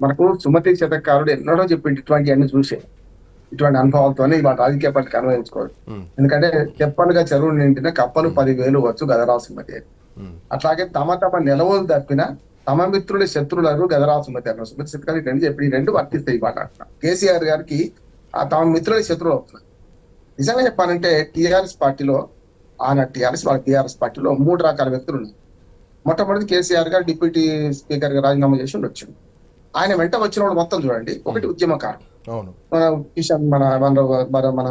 మనకు సుమతి శతకారుడు ఎన్నడో చెప్పింది ఇటువంటి అన్ని చూసే. ఇటువంటి అనుభవాలతోనే ఇవాళ రాజకీయ పార్టీకి అన్వయించుకోవాలి ఉమ్, ఎందుకంటే తెప్పలుగా చెరువు నిండిన కప్పలు పదివేలు వచ్చు గదరా సుమతి. అని. ఉమ్, అట్లాగే తమ తమ నిలవలు తప్పిన తమ మిత్రుల శత్రులను గదరా సుమతి అన్న సుమతి శతకారు రెండు చెప్పి రెండు వర్తిస్తాయి ఇవాళ అంటున్నా. కేసీఆర్ గారికి ఆ తమ మిత్రుల శత్రువులు అవుతున్నారు. నిజంగా చెప్పాలంటే టీఆర్ఎస్ పార్టీలో ఆనాటి టీఆర్ఎస్ వాళ్ళ టీఆర్ఎస్ పార్టీలో మూడు రకాల వ్యక్తులు ఉన్నారు. మొట్టమొదటి కేసీఆర్ గారు డిప్యూటీ స్పీకర్గా రాజీనామా చేసి వచ్చిండు ఆయన వెంట వచ్చిన వాళ్ళు మొత్తం చూడండి. ఒకటి ఉద్యమకారు మన కిషన్ మన మన మన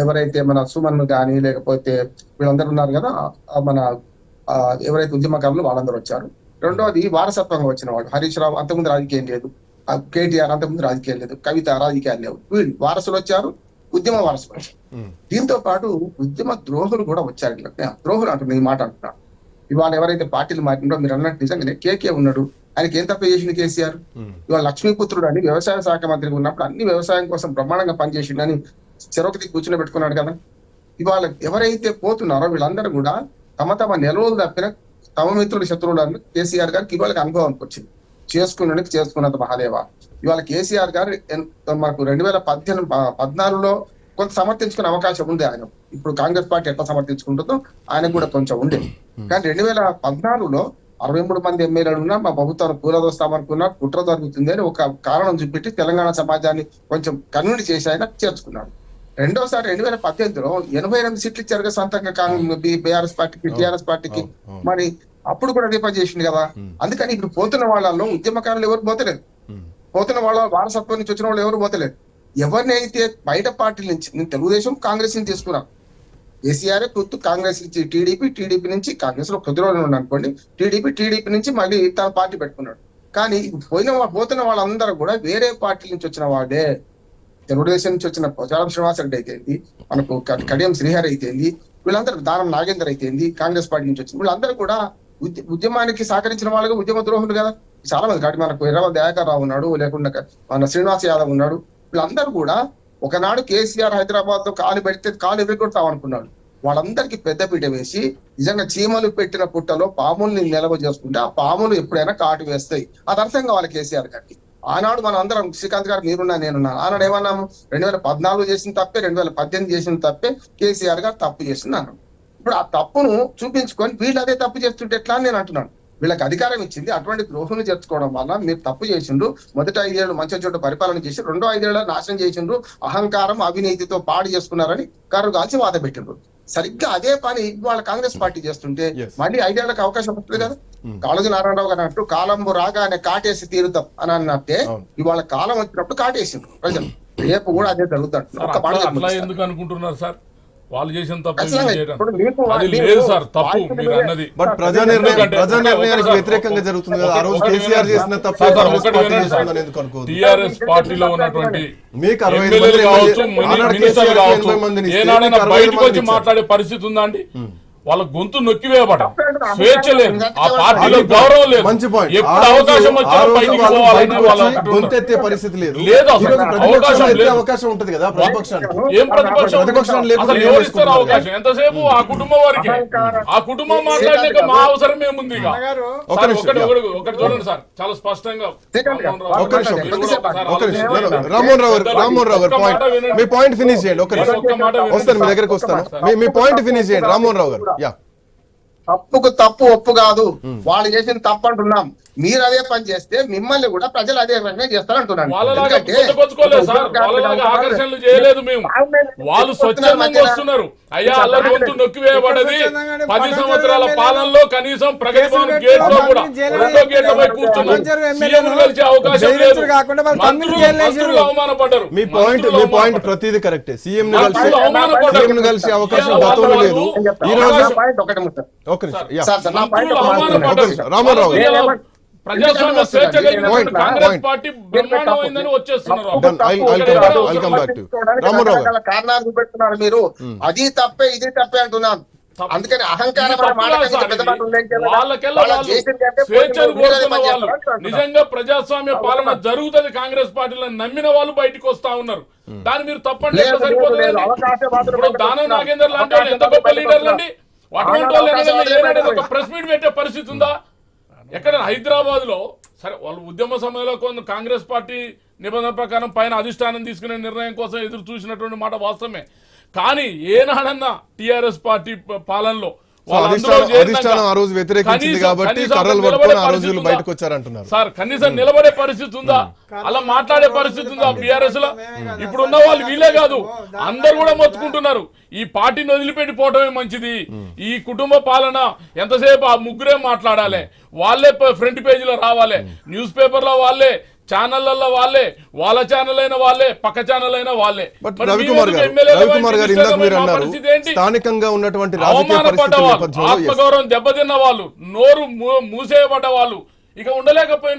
ఎవరైతే మన సుమన్ గాని లేకపోతే వీళ్ళందరూ ఉన్నారు కదా మన ఎవరైతే ఉద్యమకారులు వాళ్ళందరూ వచ్చారు. రెండోది వారసత్వంగా వచ్చిన వాళ్ళు హరీష్ రావు అంతకుముందు రాజకీయం లేదు. కేటీఆర్ అంతకుముందు రాజకీయం లేదు. కవిత రాజకీయాలు లేవు. వీళ్ళు వారసులు వచ్చారు ఉద్యమ వారసులు వచ్చారు. దీంతో పాటు ఉద్యమ ద్రోహులు కూడా వచ్చారు. ఇట్లా. ద్రోహులు అంటున్నా ఈ మాట అంటున్నా ఇవాళ ఎవరైతే పార్టీలు మారినో మీరు అన్నట్టు నిజంగానే కేకే ఉన్నాడు. ఆయనకి ఏం తప్ప చేసింది కేసీఆర్? ఇవాళ లక్ష్మీపుత్రుడు అని వ్యవసాయ శాఖ మంత్రిగా ఉన్నప్పుడు అన్ని వ్యవసాయం కోసం బ్రహ్మాండంగా పనిచేసిండని చెరొకటి కూర్చుని పెట్టుకున్నాడు కదా. ఇవాళ ఎవరైతే పోతున్నారో వీళ్ళందరూ కూడా తమ తమ నిలవలు తప్పిన తమ మిత్రుల శత్రువులను కేసీఆర్ గారికి ఇవాళ అనుభవానికి వచ్చింది. చేసుకున్నానికి చేసుకున్నంత మహాదేవ. ఇవాళ కేసీఆర్ గారు మనకు రెండు వేల పద్దెనిమిది పద్నాలుగులో కొంత సమర్థించుకునే అవకాశం ఉంది ఆయన. ఇప్పుడు కాంగ్రెస్ పార్టీ ఎట్లా సమర్థించుకుంటుందో ఆయనకు కూడా కొంచెం ఉంది. కానీ రెండు వేల పద్నాలుగులో అరవై మూడు మంది ఎమ్మెల్యేలు ఉన్నా మా ప్రభుత్వాన్ని కూలదోస్తామనుకున్నా కుట్ర జరుగుతుంది అని ఒక కారణం చూపెట్టి తెలంగాణ సమాజాన్ని కొంచెం కన్విన్స్ చేసి ఆయన చేర్చుకున్నాడు. రెండోసారి రెండు వేల పద్దెనిమిదిలో ఎనభై ఎనిమిది సీట్లు ఇచ్చారు సొంతంగా కాంగ్రెస్ బీఆర్ఎస్ పార్టీకి టీఆర్ఎస్ పార్టీకి. మరి అప్పుడు కూడా పని చేసింది కదా. అందుకని ఇప్పుడు పోతున్న వాళ్ళలో ఉద్యమకారులు ఎవరు పోతలేదు. ఉమ్, పోతున్న వాళ్ళ వారసత్వం నుంచి వచ్చిన వాళ్ళు ఎవరు పోతలేదు. ఎవరిని అయితే బయట పార్టీల నుంచి నేను తెలుగుదేశం కాంగ్రెస్ నుంచి తీసుకున్నాం కేసీఆర్ గుర్తు కాంగ్రెస్ నుంచి టీడీపీ టీడీపీ నుంచి కాంగ్రెస్లో కొద్ది రోజులు ఉన్నాడు అనుకోండి టీడీపీ టీడీపీ నుంచి మళ్ళీ తన పార్టీ పెట్టుకున్నాడు. కానీ పోయిన పోతున్న వాళ్ళందరూ కూడా వేరే పార్టీ నుంచి వచ్చిన వాడే తెలుగుదేశం నుంచి వచ్చిన పోచారం శ్రీనివాసరెడ్డి అయితేంది మనకు కడియం శ్రీహరి అయితేంది వీళ్ళందరూ దానం నాగేందర్ అయితేంది కాంగ్రెస్ పార్టీ నుంచి వచ్చింది వీళ్ళందరూ కూడా ఉద్యమానికి సహకరించిన వాళ్ళుగా ఉద్యమ ద్రోహులు కదా. చాలా మంది కాబట్టి మనకు ఎర్రవ దయాకర్ రావు ఉన్నాడు లేకుండా మన శ్రీనివాస్ యాదవ్ ఉన్నాడు. వీళ్ళందరూ కూడా ఒకనాడు కేసీఆర్ హైదరాబాద్లో కాలు పెడితే కాలు ఎదుర్కొడతాం అనుకున్నాడు వాళ్ళందరికీ పెద్దపీట వేసి నిజంగా చీమలు పెట్టిన పుట్టలో పాముల్ని నిలవ చేసుకుంటే ఆ పాములు ఎప్పుడైనా కాటు వేస్తాయి. అది అర్థం కావాలి కేసీఆర్ గారికి. ఆనాడు మనం అందరం శ్రీకాంత్ గారు మీరున్నా నేనున్నా ఆనాడు ఏమన్నాము? రెండు వేల పద్నాలుగు చేసిన తప్పే రెండు వేల పద్దెనిమిది చేసిన తప్పే కేసీఆర్ గారు తప్పు చేసింది అన్నాడు. ఇప్పుడు ఆ తప్పును చూపించుకొని వీళ్ళు అదే తప్పు చేస్తుంటే ఎట్లా అని నేను అంటున్నాను. వీళ్ళకి అధికారం ఇచ్చింది అటువంటి ద్రోహులు చేర్చుకోవడం వల్ల మీరు తప్పు చేసిండ్రు మొదటి ఐదేళ్ళు మంచి చోట పరిపాలన చేసి రెండో ఐదేళ్ళ నాశనం చేసిండ్రు అహంకారం అవినీతితో పాడు చేసుకున్నారని కరు కాల్చి వాద పెట్టిండ్రు సరిగ్గా అదే పని వాళ్ళ కాంగ్రెస్ పార్టీ చేస్తుంటే. మళ్ళీ ఐదేళ్ళకు అవకాశం వస్తుంది కదా Hmm. కాళోజీ నారాయణరావు గారు అన్నట్టు కాలంబు రాగానే కాటేసి తీరుతాం అని అన్నట్టే. ఇవాళ కాలం వచ్చినప్పుడు కాటేసిండ్రు ప్రజలు రేపు కూడా అదే సార్. ఎందుకు అనుకుంటున్నారు సార్ వాళ్ళు చేసిన తప్పు అది లేదు సార్ తప్పు మీరు అన్నది. బట్ ప్రజా నిర్ణయం ప్రజా నిర్ణయానికి వ్యతిరేకంగా జరుగుతుంది కదా. ఆ రోజు కేసీఆర్ చేసిన. తప్పు టిఆర్ఎస్ పార్టీలో ఉన్నటువంటి మీకు అరవై కావచ్చు మినిస్టర్లు కావచ్చు ఏనాడైనా బయటకు వచ్చి మాట్లాడే పరిస్థితి ఉందా అండి. వాళ్ళ గొంతు నొక్కివేయబడం తప్పేంటి? స్వేచ్ఛ లేదు. ఆ పార్టీలో గౌరవం లేదు. మంచి పాయింట్ ఎప్పుడు అవకాశం వచ్చినా బయటికి పోవాలని వాళ్ళు. గొంతెత్తే పరిస్థితి లేదు. లేదు అసలు. అవకాశం ఎత్తే లేదు. అవకాశం ఉంటది కదా ప్రతిపక్షానికి? ఏం ప్రతిపక్షం? ప్రతిపక్షం లేకుండా అసలు ఏం ఎవరు ఇస్తారు? అవకాశం? ఎంతసేపు ఆ కుటుంబం వారికి? ఆ కుటుంబం మాట్లాడలేక మా అవసరం ఏముంది ఇక? ఒకటి చూడండి సార్. చాలా స్పష్టంగా నిమిషం, ఒక నిమిషం. రామ్మోహన్ రావు గారు రామ్మోహన్ రావు పాయింట్. మీ పాయింట్ ఫినిష్ చేయండి. ఒక నిమిషం. ఒక్క మాట వినండి. వస్తాను మీ దగ్గరికి వస్తాను. మీ మీ పాయింట్ ఫినిష్ చేయండి రామ్మోహన్ రావు గారు. తప్పుకు తప్పు ఒప్పు కాదు. వాళ్ళు చేసిన తప్పు అంటున్నాం. మీరు అదే పని చేస్తే మిమ్మల్ని కూడా ప్రజలు అదే ఆకర్షణలు చేయలేదు మేము. వాళ్ళు స్వచ్ఛందంగా వస్తున్నారు. అయ్యా అల్ల గొంతు నొక్కివేయబడ్డది పది సంవత్సరాల పాలనలో కనీసం ప్రగతి భవన్ గేట్లో కూడా రెండో గేట్ పై కూర్చున్నారు సీఎం కలిసే అవకాశం లేదు మంత్రులు అవమానపడ్డారు మీ పాయింట్ మీ పాయింట్. ప్రతిదీ కరెక్టే సీఎం అవమానపడ్డారు. కలిసే అవకాశం గతంలో లేదు ఈ. రోజు. ఒక నిమిషం. రామారావు ప్రజాస్వామ్య స్వేచ్ఛ కలిగినటువంటి Point, కాంగ్రెస్. పార్టీ బ్రహ్మాండమైందని వచ్చేస్తున్నారు. కారణాలు చూపెడుతున్నారు మీరు. అది తప్పే ఇది తప్పే అంటున్నాను. అందుకని అహంకారం. నిజంగా ప్రజాస్వామ్య పాలన జరుగుతుంది కాంగ్రెస్ పార్టీలో. నమ్మిన వాళ్ళు బయటకు వస్తా ఉన్నారు. దాన్ని మీరు తప్పండి సరిపోతుంది దానం. నాగేందర్ లాంటి వాళ్ళు ఎంత గొప్ప లీడర్లు అండి అటువంటి వాళ్ళు ప్రెస్ మీట్ పెట్టే పరిస్థితి ఉందా? ఎక్కడ హైదరాబాద్లో సరే వాళ్ళు ఉద్యమ సమయంలో కొంత కాంగ్రెస్ పార్టీ నిబంధన ప్రకారం పైన అధిష్టానం తీసుకునే నిర్ణయం కోసం ఎదురు చూసినటువంటి మాట వాస్తవమే. కానీ ఏనాడన్నా టిఆర్ఎస్ పార్టీ పాలనలో అధిష్టానం ఆ రోజు వ్యతిరేకించింది కాబట్టి కర్రలు పట్టుకొని ఆ? బయటకు వచ్చారంటున్నారు సార్ కనీసం నిలబడే పరిస్థితి ఉందా? అలా మాట్లాడే పరిస్థితి ఉందా బీఆర్ఎస్లో ఇప్పుడు ఉన్న వాళ్ళు వీళ్ళే కాదు. అందరు కూడా మొత్తుకుంటున్నారు. ఈ పార్టీని వదిలిపెట్టి పోవటమే మంచిది. ఈ కుటుంబ పాలన ఎంతసేపు ఆ ముగ్గురే మాట్లాడాలి? వాళ్ళే ఫ్రంట్ పేజీలో రావాలి. న్యూస్ పేపర్లో వాళ్ళే ఛానళ్ళలో వాళ్ళే వాళ్ళ ఛానల్ అయిన వాళ్ళే పక్క ఛానల్ అయిన వాళ్ళే రవికుమార్ గారు ఇందాక మీరు అన్నారు? స్థానికంగా ఉన్నటువంటి. ఆత్మగౌరవం దెబ్బతిన్న వాళ్ళు నోరు మూసేయబడ్డ వాళ్ళు ఇక ఉండలేకపోయిన